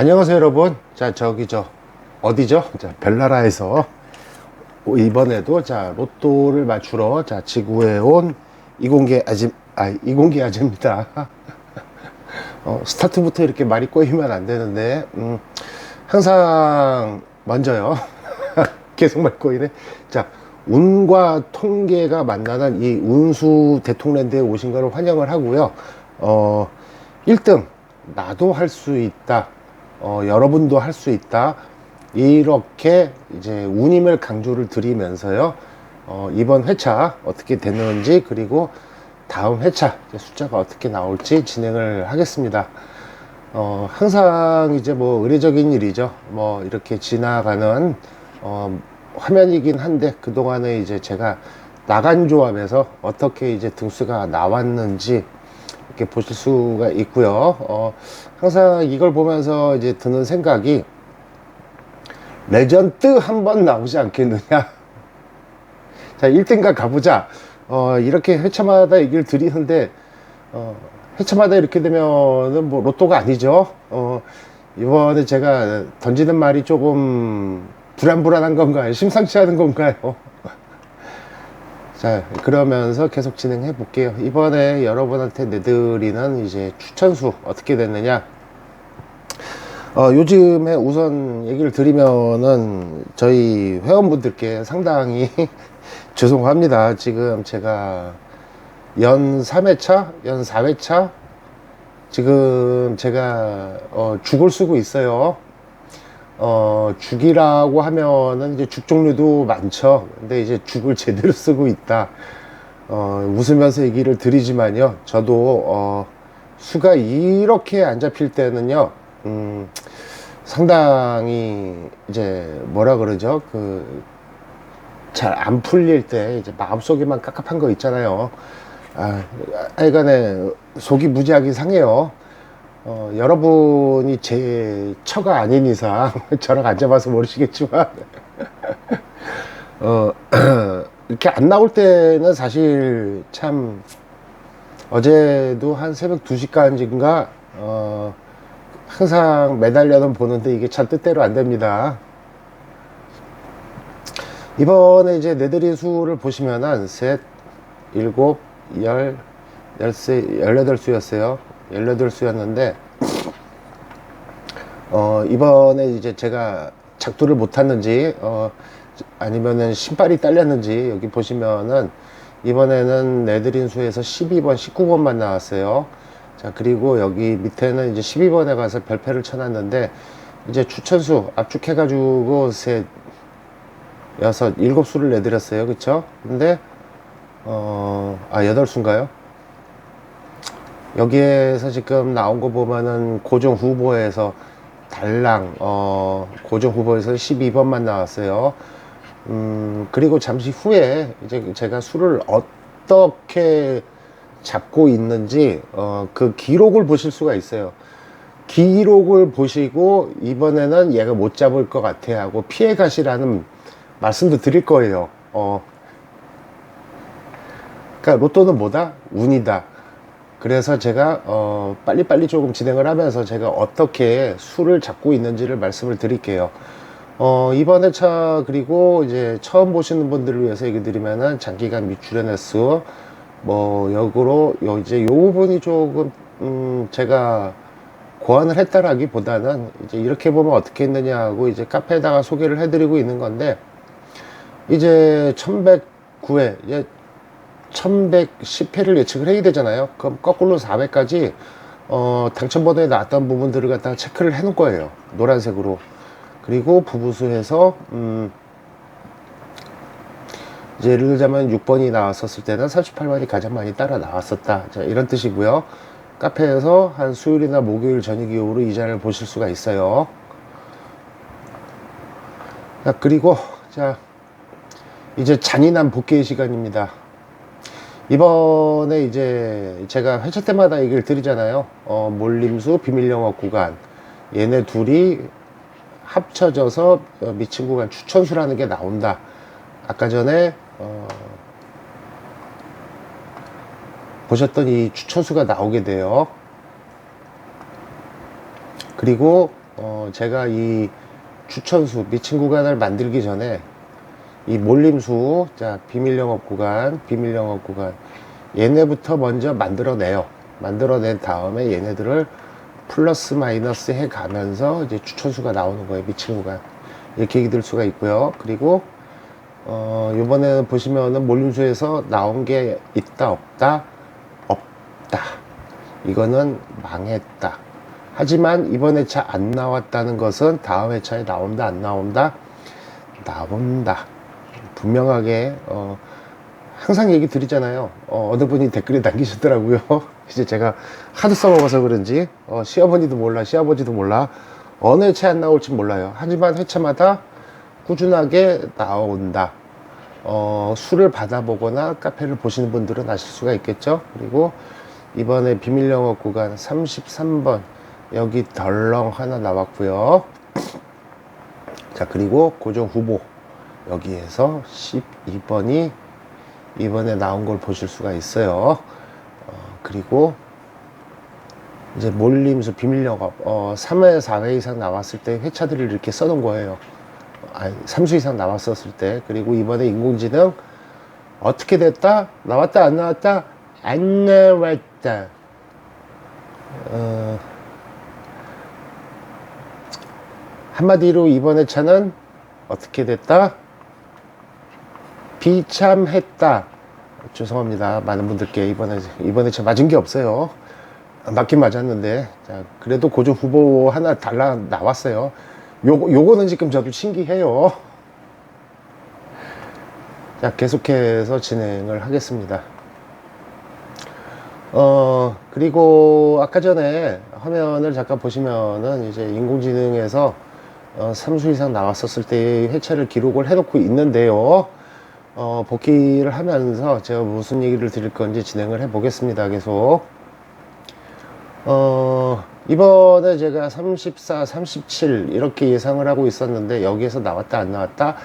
안녕하세요 여러분. 자 저기 저 어디죠? 자 별나라에서 이번에도 자 로또를 맞추러 자 지구에 온 이공계 아줌 아 이공계 아재입니다. 어, 스타트부터 이렇게 말이 꼬이면 안 되는데 음, 항상 먼저요. 계속 말 꼬이네. 자 운과 통계가 만나는 이 운수 대통령대에 오신 것을 환영을 하고요. 어 1등 나도 할 수 있다 어, 여러분도 할 수 있다. 이렇게 이제 운임을 강조를 드리면서요. 어, 이번 회차 어떻게 되는지 그리고 다음 회차 숫자가 어떻게 나올지 진행을 하겠습니다. 어, 항상 이제 뭐 의례적인 일이죠. 뭐 이렇게 지나가는 어, 화면이긴 한데 그동안에 이제 제가 나간 조합에서 어떻게 이제 등수가 나왔는지 이렇게 보실 수가 있고요. 어, 항상 이걸 보면서 이제 드는 생각이 레전드 한번 나오지 않겠느냐. 자, 1등가 가보자. 어, 이렇게 회차마다 얘기를 드리는데, 어, 회차마다 이렇게 되면은 뭐 로또가 아니죠. 어, 이번에 제가 던지는 말이 조금 불안불안한 건가요? 심상치 않은 건가요? 자, 그러면서 계속 진행해 볼게요. 이번에 여러분한테 내드리는 이제 추천수 어떻게 됐느냐. 어, 요즘에 우선 얘기를 드리면은 저희 회원분들께 상당히 죄송합니다. 지금 제가 연 3회차, 연 4회차 지금 제가 어, 죽을 쓰고 있어요. 어, 죽이라고 하면은 이제 죽 종류도 많죠. 근데 이제 죽을 제대로 쓰고 있다. 어, 웃으면서 얘기를 드리지만요. 저도, 어, 수가 이렇게 안 잡힐 때는요, 음, 상당히 이제 뭐라 그러죠? 그, 잘 안 풀릴 때 이제 마음속에만 깝깝한 거 있잖아요. 아, 하여간에 속이 무지하게 상해요. 어, 여러분이 제 처가 아닌 이상 저랑 안 잡아서 모르시겠지만 어, 이렇게 안 나올 때는 사실 참 어제도 한 새벽 2시까지인가 어, 항상 매달려는 보는데 이게 참 뜻대로 안 됩니다. 이번에 이제 내드린 수를 보시면 한 셋, 일곱, 열, 열세, 열여덟 수였어요. 18수였는데, 어, 이번에 이제 제가 작두를 못했는지, 어, 아니면은 신발이 딸렸는지, 여기 보시면은, 이번에는 내드린 수에서 12번, 19번만 나왔어요. 자, 그리고 여기 밑에는 이제 12번에 가서 별표를 쳐놨는데, 이제 추천수 압축해 가지고 셋, 여섯, 일곱 수를 내드렸어요. 그쵸? 근데, 어, 아, 여덟 수인가요? 여기에서 지금 나온 거 보면은 고정 후보에서 달랑 어 고정 후보에서 12번만 나왔어요. 음 그리고 잠시 후에 이제 제가 술을 어떻게 잡고 있는지 어 그 기록을 보실 수가 있어요. 기록을 보시고 이번에는 얘가 못 잡을 것 같아 하고 피해 가시라는 말씀도 드릴 거예요. 어 그러니까 로또는 뭐다? 운이다. 그래서 제가 어 빨리빨리 조금 진행을 하면서 제가 어떻게 수를 잡고 있는지를 말씀을 드릴게요. 어 이번 회차 그리고 이제 처음 보시는 분들을 위해서 얘기 드리면은 장기간 미출연 횟수 뭐 역으로 요 이제 요 부분이 조금 음 제가 고안을 했다라기보다는 이제 이렇게 보면 어떻게 했느냐 하고 이제 카페에다가 소개를 해드리고 있는 건데 이제 1109회 이제 1110회를 예측을 해야 되잖아요. 그럼 거꾸로 400까지 어, 당첨번호에 나왔던 부분들을 갖다가 체크를 해 놓을 거예요. 노란색으로. 그리고 부부수에서 음, 이제 예를 들자면 6번이 나왔었을 때는 38번이 가장 많이 따라 나왔었다. 자, 이런 뜻이고요. 카페에서 한 수요일이나 목요일 저녁 이후로 이자를 보실 수가 있어요. 자, 그리고 자 이제 잔인한 복귀의 시간입니다. 이번에 이제 제가 회차 때마다 얘기를 드리잖아요. 어, 몰림수 비밀영업 구간. 얘네 둘이 합쳐져서 어, 미친 구간 추천수라는 게 나온다. 아까 전에 어, 보셨던 이 추천수가 나오게 돼요. 그리고 어, 제가 이 추천수 미친 구간을 만들기 전에 이 몰림수 자 비밀 영업 구간 비밀 영업 구간. 얘네부터 먼저 만들어내요. 만들어낸 다음에 얘네들을 플러스 마이너스 해 가면서 이제 추천수가 나오는 거예요 미친 구간. 이렇게 얘기 들 수가 있고요. 그리고 어 이번에는 보시면은 몰림수에서 나온 게 있다 없다? 없다. 이거는 망했다. 하지만 이번 회차 안 나왔다는 것은 다음 회차에 나온다 안 나온다? 나온다 분명하게 어, 항상 얘기 드리잖아요. 어, 어느 분이 댓글에 남기셨더라고요. 이제 제가 하도 써먹어서 그런지 어, 시어머니도 몰라 시아버지도 몰라 어느 회차에 안 나올지 몰라요. 하지만 회차마다 꾸준하게 나온다. 어, 술을 받아보거나 카페를 보시는 분들은 아실 수가 있겠죠? 그리고 이번에 비밀 영업 구간 33번 여기 덜렁 하나 나왔고요. 자 그리고 고정 후보 여기에서 12번이 이번에 나온 걸 보실 수가 있어요. 어, 그리고 이제 몰림수 비밀 영업 어, 3회 4회 이상 나왔을 때 회차들을 이렇게 써놓은 거예요. 아니 3수 이상 나왔었을 때. 그리고 이번에 인공지능 어떻게 됐다? 나왔다 안 나왔다? 안 나왔다. 어, 한마디로 이번 회차는 어떻게 됐다? 비참했다. 죄송합니다. 많은 분들께 이번에, 이번 회차 맞은 게 없어요. 맞긴 맞았는데. 자, 그래도 고정 후보 하나 달라 나왔어요. 요, 요거는 지금 저도 신기해요. 자, 계속해서 진행을 하겠습니다. 어, 그리고 아까 전에 화면을 잠깐 보시면은 이제 인공지능에서 어, 3수 이상 나왔었을 때의 회차를 기록을 해놓고 있는데요. 어, 복귀를 하면서 제가 무슨 얘기를 드릴 건지 진행을 해 보겠습니다. 계속. 어, 이번에 제가 34, 37 이렇게 예상을 하고 있었는데 여기에서 나왔다 안 나왔다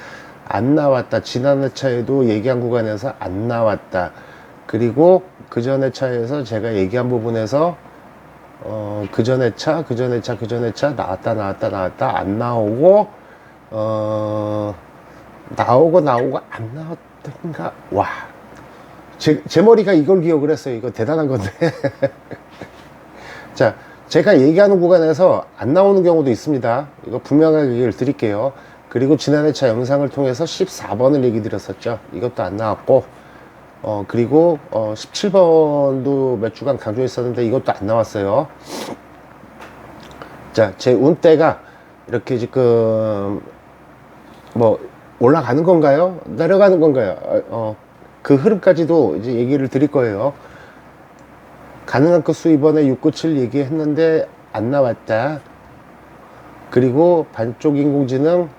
안 나왔다 지난 회차에도 얘기한 구간에서 안 나왔다 그리고 그 전 회차에서 제가 얘기한 부분에서 어, 그 전에 차, 그 전에 차, 그 전에 차, 나왔다, 나왔다, 나왔다, 안 나오고, 어, 나오고, 나오고, 안 나왔던가, 와. 제, 제 머리가 이걸 기억을 했어요. 이거 대단한 건데. 자, 제가 얘기하는 구간에서 안 나오는 경우도 있습니다. 이거 분명하게 얘기를 드릴게요. 그리고 지난해 차 영상을 통해서 14번을 얘기 드렸었죠. 이것도 안 나왔고, 어, 그리고, 어, 17번도 몇 주간 강조했었는데 이것도 안 나왔어요. 자, 제 운대가 이렇게 지금, 뭐, 올라가는 건가요? 내려가는 건가요? 어, 어, 그 흐름까지도 이제 얘기를 드릴 거예요. 가능한 건수 이번에 697 얘기했는데 안 나왔다. 그리고 반쪽 인공지능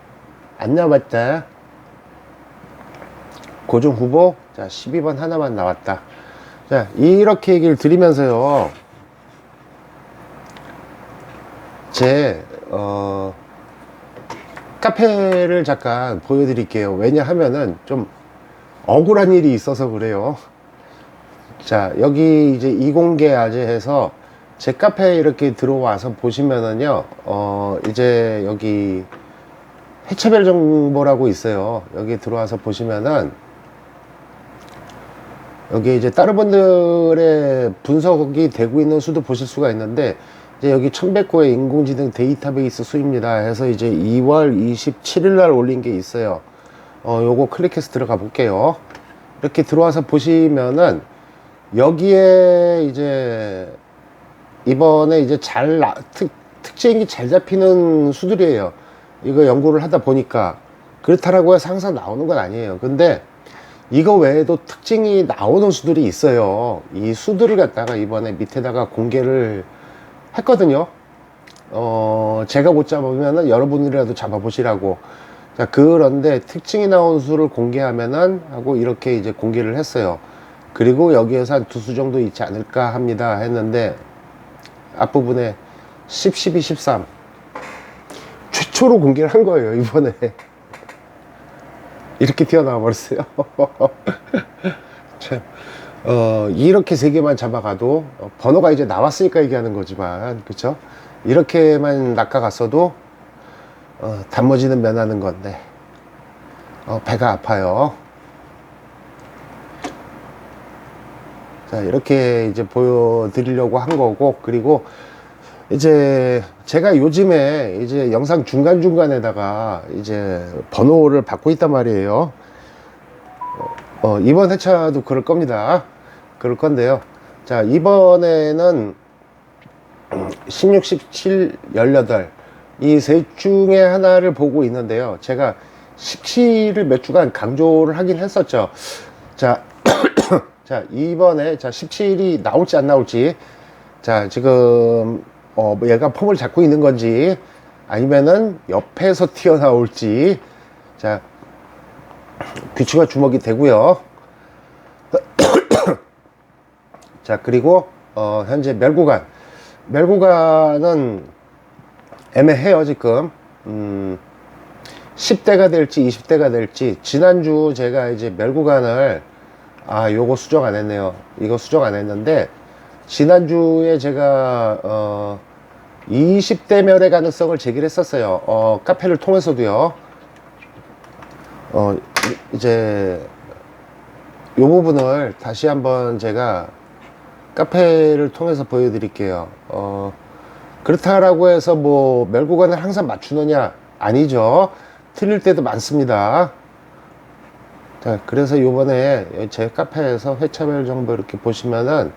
안 나왔다. 고정 후보 자 12번 하나만 나왔다 자 이렇게 얘기를 드리면서요 제 어, 카페를 잠깐 보여드릴게요. 왜냐하면은 좀 억울한 일이 있어서 그래요. 자 여기 이제 이공개 아재해서 제 카페에 이렇게 들어와서 보시면은요 어 이제 여기 해체별 정보라고 있어요. 여기 들어와서 보시면은 여기 이제 다른 분들의 분석이 되고 있는 수도 보실 수가 있는데 여기 1100고의 인공지능 데이터베이스 수입니다. 해서 이제 2월 27일 날 올린 게 있어요. 어 요거 클릭해서 들어가 볼게요. 이렇게 들어와서 보시면은 여기에 이제 이번에 이제 잘 나- 특, 특징이 잘 잡히는 수들이에요. 이거 연구를 하다 보니까. 그렇다라고 해서 항상 나오는 건 아니에요. 근데 이거 외에도 특징이 나오는 수들이 있어요. 이 수들을 갖다가 이번에 밑에다가 공개를 했거든요. 어, 제가 못 잡으면은 여러분이라도 잡아보시라고. 자, 그런데 특징이 나온 수를 공개하면은 하고 이렇게 이제 공개를 했어요. 그리고 여기에서 한 두 수 정도 있지 않을까 합니다. 했는데 앞부분에 10, 12, 13 최초로 공개를 한 거예요. 이번에. 이렇게 튀어나와 버렸어요. 참, 어, 이렇게 세 개만 잡아가도 어, 번호가 이제 나왔으니까 얘기하는 거지만 그쵸? 이렇게만 낚아갔어도 어, 단무지는 면하는 건데 어, 배가 아파요. 자 이렇게 이제 보여드리려고 한 거고 그리고 이제 제가 요즘에 이제 영상 중간 중간에다가 이제 번호를 받고 있단 말이에요. 어, 이번 회차도 그럴 겁니다. 그럴 건데요. 자, 이번에는 16, 17, 18. 이셋 중에 하나를 보고 있는데요. 제가 17을 몇 주간 강조를 하긴 했었죠. 자, 자, 이번에 자, 17이 나올지 안 나올지. 자, 지금, 어, 뭐 얘가 폼을 잡고 있는 건지, 아니면은 옆에서 튀어나올지. 자, 귀추가 주먹이 되고요. 자 그리고 어, 현재 멸구간. 멸구간은 애매해요 지금. 음, 10대가 될지 20대가 될지. 지난주 제가 이제 멸구간을 아 요거 수정 안 했네요. 이거 수정 안 했는데 지난주에 제가 어, 20대 멸의 가능성을 제기를 했었어요. 어, 카페를 통해서도요. 어, 이- 이제 요 부분을 다시 한번 제가 카페를 통해서 보여드릴게요. 어, 그렇다라고 해서 뭐 멸구간을 항상 맞추느냐? 아니죠. 틀릴 때도 많습니다. 자, 그래서 요번에 제 카페에서 회차별 정보 이렇게 보시면은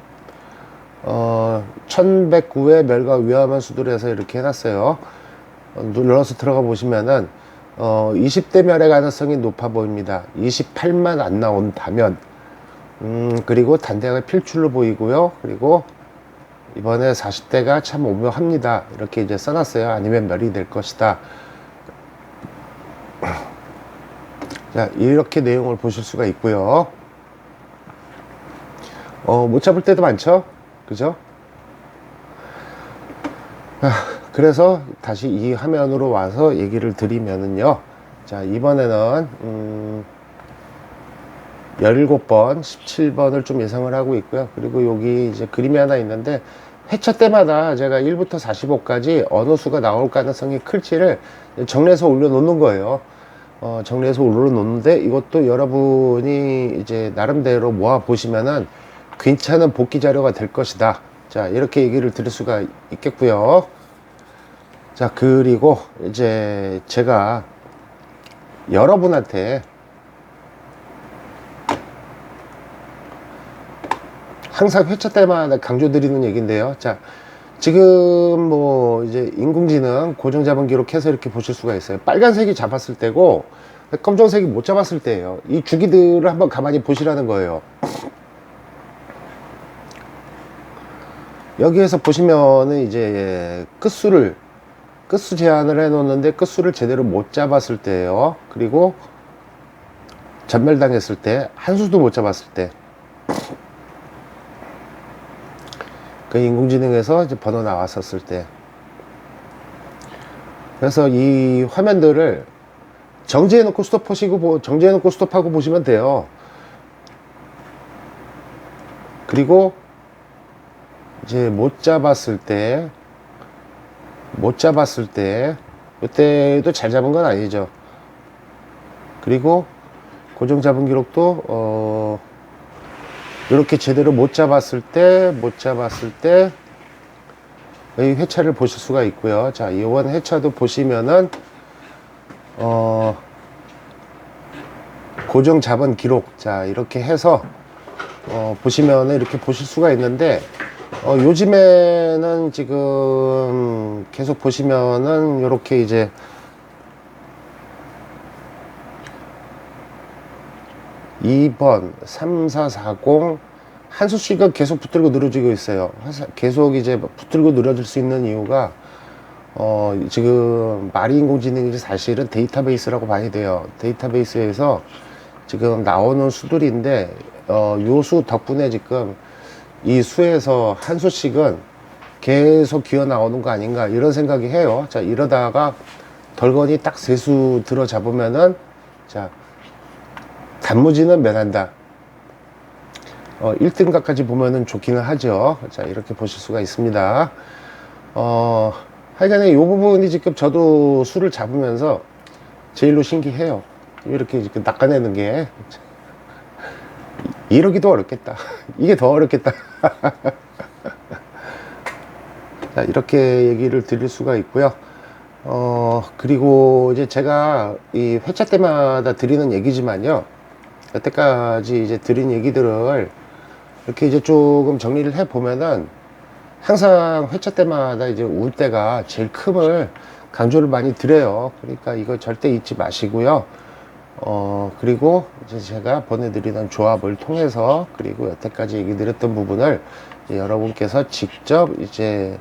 어, 1109회 멸과 위험한 수들에서 이렇게 해놨어요. 어, 눌러서 들어가 보시면은 어, 20대 멸의 가능성이 높아 보입니다. 28만 안 나온다면 음, 그리고 단대가 필출로 보이고요. 그리고 이번에 40대가 참 오묘합니다. 이렇게 이제 써놨어요. 아니면 멸이 될 것이다. 자, 이렇게 내용을 보실 수가 있고요. 어, 못 잡을 때도 많죠? 그죠? 아, 그래서 다시 이 화면으로 와서 얘기를 드리면은요. 자, 이번에는, 음, 17번, 17번을 좀 예상을 하고 있고요. 그리고 여기 이제 그림이 하나 있는데, 회차 때마다 제가 1부터 45까지 어느 수가 나올 가능성이 클지를 정리해서 올려놓는 거예요. 어, 정리해서 올려놓는데, 이것도 여러분이 이제 나름대로 모아 보시면은 괜찮은 복귀 자료가 될 것이다. 자, 이렇게 얘기를 드릴 수가 있겠고요. 자, 그리고 이제 제가 여러분한테 항상 회차 때마다 강조드리는 얘기인데요. 자, 지금 뭐 이제 인공지능 고정 잡은 기록해서 이렇게 보실 수가 있어요. 빨간색이 잡았을 때고 검정색이 못 잡았을 때예요. 이 주기들을 한번 가만히 보시라는 거예요. 여기에서 보시면은 이제 끝수를 끝수 제한을 해 놓는데 끝수를 제대로 못 잡았을 때예요. 그리고 전멸당했을 때 한 수도 못 잡았을 때. 그 인공지능에서 이제 번호 나왔었을 때. 그래서 이 화면들을 정지해 놓고 스톱하시고 보- 정지해 놓고 스톱하고 보시면 돼요. 그리고 이제 못 잡았을 때, 못 잡았을 때, 이때도 잘 잡은 건 아니죠. 그리고 고정 잡은 기록도, 어, 이렇게 제대로 못 잡았을 때, 못 잡았을 때, 이 회차를 보실 수가 있고요. 자, 이번 회차도 보시면은, 어, 고정 잡은 기록. 자, 이렇게 해서, 어, 보시면은 이렇게 보실 수가 있는데, 어, 요즘에는 지금 계속 보시면은 이렇게 이제 이번 3440 한수씨가 계속 붙들고 늘어지고 있어요. 계속 이제 붙들고 늘어질 수 있는 이유가 어, 지금 말이 인공지능이 사실은 데이터베이스라고 봐야 돼요. 데이터베이스에서 지금 나오는 수들인데 어, 요수 덕분에 지금 이 수에서 한 수씩은 계속 기어 나오는 거 아닌가 이런 생각이 해요. 자 이러다가 덜건이 딱 세 수 들어 잡으면은 자 단무지는 면한다. 어, 1등각까지 보면은 좋기는 하죠. 자, 이렇게 보실 수가 있습니다. 어, 하여간에 이 부분이 지금 저도 술을 잡으면서 제일로 신기해요. 이렇게 이렇게 낚아내는 게. 이러기도 어렵겠다. 이게 더 어렵겠다. 자, 이렇게 얘기를 드릴 수가 있고요. 어, 그리고 이제 제가 이 회차 때마다 드리는 얘기지만요. 여태까지 이제 드린 얘기들을 이렇게 이제 조금 정리를 해 보면은 항상 회차 때마다 이제 울 때가 제일 큼을 강조를 많이 드려요. 그러니까 이거 절대 잊지 마시고요. 어, 그리고 이제 제가 보내드리는 조합을 통해서 그리고 여태까지 얘기 드렸던 부분을 여러분께서 직접 이제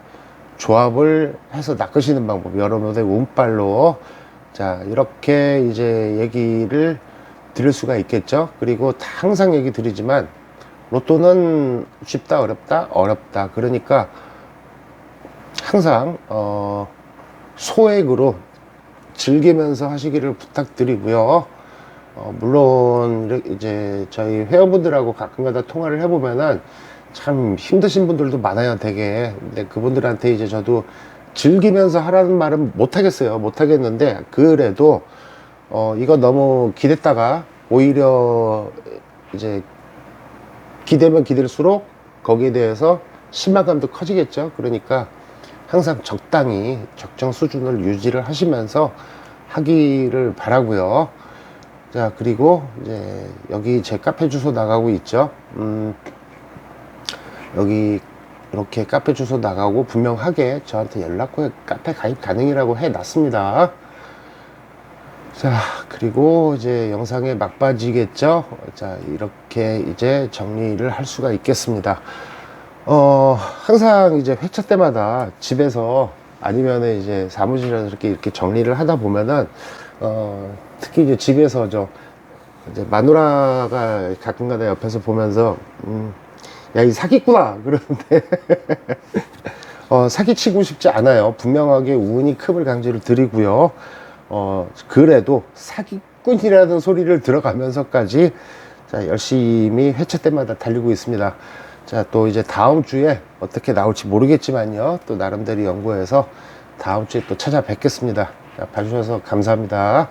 조합을 해서 낚으시는 방법, 여러분의 운빨로 자, 이렇게 이제 얘기를 드릴 수가 있겠죠. 그리고 항상 얘기 드리지만 로또는 쉽다, 어렵다, 어렵다. 그러니까 항상 어, 소액으로 즐기면서 하시기를 부탁드리고요. 어, 물론 이제 저희 회원분들하고 가끔가다 통화를 해보면은 참 힘드신 분들도 많아요, 되게. 근데 그분들한테 이제 저도 즐기면서 하라는 말은 못 하겠어요. 못 하겠는데 그래도 어, 이거 너무 기댔다가 오히려 이제 기대면 기댈수록 거기에 대해서 실망감도 커지겠죠. 그러니까 항상 적당히 적정 수준을 유지를 하시면서 하기를 바라고요. 자 그리고 이제 여기 제 카페 주소 나가고 있죠. 음, 여기 이렇게 카페 주소 나가고 분명하게 저한테 연락 후에 카페 가입 가능이라고 해놨습니다. 자, 그리고 이제 영상의 막바지겠죠? 자, 이렇게 이제 정리를 할 수가 있겠습니다. 어, 항상 이제 회차 때마다 집에서 아니면 이제 사무실에서 이렇게 이렇게 정리를 하다 보면은, 어, 특히 이제 집에서 저, 이제 마누라가 가끔가다 옆에서 보면서, 음, 야, 이 사기꾼아! 그러는데, 어, 사기치고 싶지 않아요. 분명하게 운이 큼을 강조를 드리고요. 어, 그래도 사기꾼이라는 소리를 들어가면서까지 자, 열심히 회차 때마다 달리고 있습니다. 자, 또 이제 다음 주에 어떻게 나올지 모르겠지만요. 또 나름대로 연구해서 다음 주에 또 찾아뵙겠습니다. 자, 봐주셔서 감사합니다.